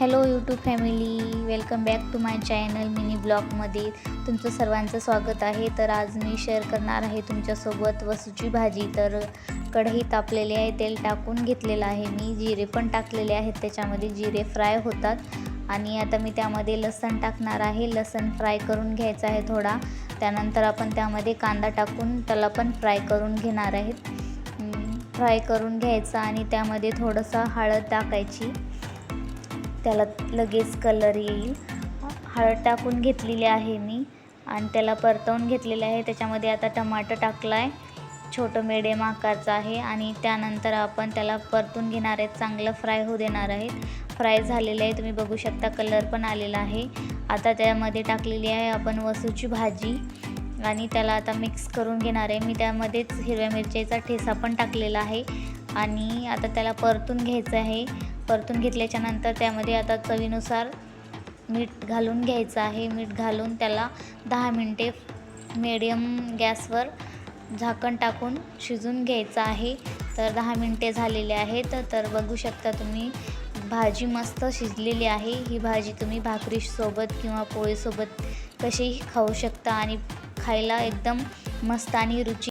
Hello YouTube family welcome back to my channel mini ब्लॉगमध्ये तुमचं सर्वांचं स्वागत आहे. तर आज मी शेअर करणार आहे तुमच्यासोबत वसूची भाजी. तर कढई तापलेली आहे तेल टाकून घेतलेलं आहे मी. जिरे पण टाकलेले आहेत त्याच्यामध्ये जिरे फ्राय होतात. आणि आता मी त्यामध्ये लसण टाकणार आहे. लसण फ्राय करून घ्यायचं आहे थोडा. त्यानंतर आपण त्यामध्ये कांदा टाकून त्याला पण फ्राय करून घेणार आहेत. फ्राय करून घ्यायचा आणि त्यामध्ये थोडंसं हळद टाकायची. त्याला लगेच कलर येईल. हळद टाकून घेतलेली आहे मी आणि त्याला परतवून घेतलेलं आहे. त्याच्यामध्ये आता टमाटर टाकला आहे छोटं मिडियम आकारचं आहे आणि त्यानंतर आपण त्याला परतून घेणार आहेत. चांगलं फ्राय होऊ देणार आहेत. फ्राय झालेलं आहे तुम्ही बघू शकता कलर पण आलेला आहे. आता त्यामध्ये टाकलेली आहे आपण वसूची भाजी आणि त्याला आता मिक्स करून घेणार आहे. मी त्यामध्येच हिरव्या मिरच्याचा ठेसा पण टाकलेला आहे आणि आता त्याला परतून घ्यायचं आहे. परतून घेतल्याच्या नंतर त्यामध्ये आता चवीनुसार मीठ घालून घ्यायचं आहे. मीठ घालून त्याला दहा मिनटे मिडियम गॅसवर झाकण टाकून शिजून घ्यायचं आहे. तर दहा मिनटे झालेले आहेत. तर बघू शकता तुम्ही भाजी मस्त शिजलेली आहे. ही भाजी तुम्ही भाकरीसोबत किंवा पोळीसोबत कशीही खाऊ शकता आणि खायला एकदम मस्त आणि रुची